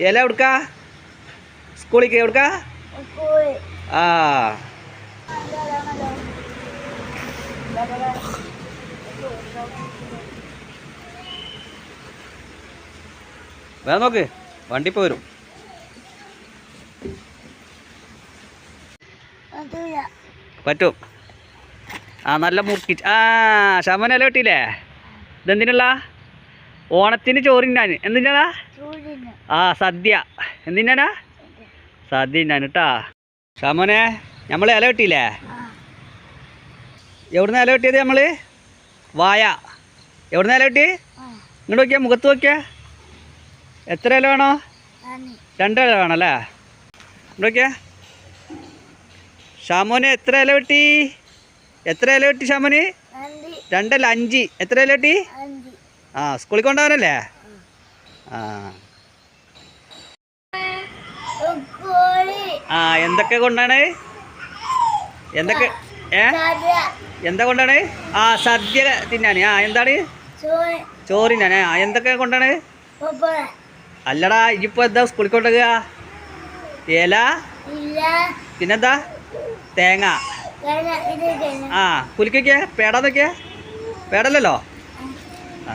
ഇല എവിടുക്ക സ്കൂളിക്ക് എവിടുക്ക ആ. വേ നോക്ക്. വണ്ടി പോരും പറ്റും. ആ നല്ല മുറുക്കി. ആ ശമന ഇല കിട്ടിയില്ലേ ഇതെന്തിനുള്ള? ഓണത്തിന് ചോറിനാൻ എന്തിനാ ആ സദ്യ. എന്തിനാ സദ്യ ഉണ്ടാണ് കേട്ടാ ഷാമോനെ നമ്മൾ ഇല വെട്ടിയില്ലേ? എവിടുന്ന് ഇല വെട്ടിയത് നമ്മൾ വായ. എവിടുന്ന് ഇല വെട്ടി ഇങ്ങോട്ട് നോക്കിയാ മുഖത്ത് നോക്കിയാ. എത്ര ഇല വേണോ? രണ്ട് ഇല വേണമല്ലേ ഇങ്ങോട്ട് നോക്കിയാ. ഷാമോന് എത്ര ഇല വെട്ടി? എത്ര ഇല വെട്ടി ഷാമോന്? രണ്ടല്ല അഞ്ച്. എത്ര ഇല കിട്ടി ആ സ്കൂളിൽ കൊണ്ടുപോകാനല്ലേ? ആ. ആ എന്തൊക്കെ കൊണ്ടാണ്? എന്തൊക്കെ ഏ? എന്താ കൊണ്ടാണ്? ആ സദ്യ തിന്നാന് ആ എന്താണ്? ചോറിനാണ് ആ എന്തൊക്കെ കൊണ്ടാണ്? അല്ലടാ ഇപ്പൊ എന്താ സ്കൂളിൽ കൊണ്ടുക ഇല പിന്നെന്താ? തേങ്ങ. ആ കുലിക്കൊക്കെ പേട പേടല്ലോ ആ.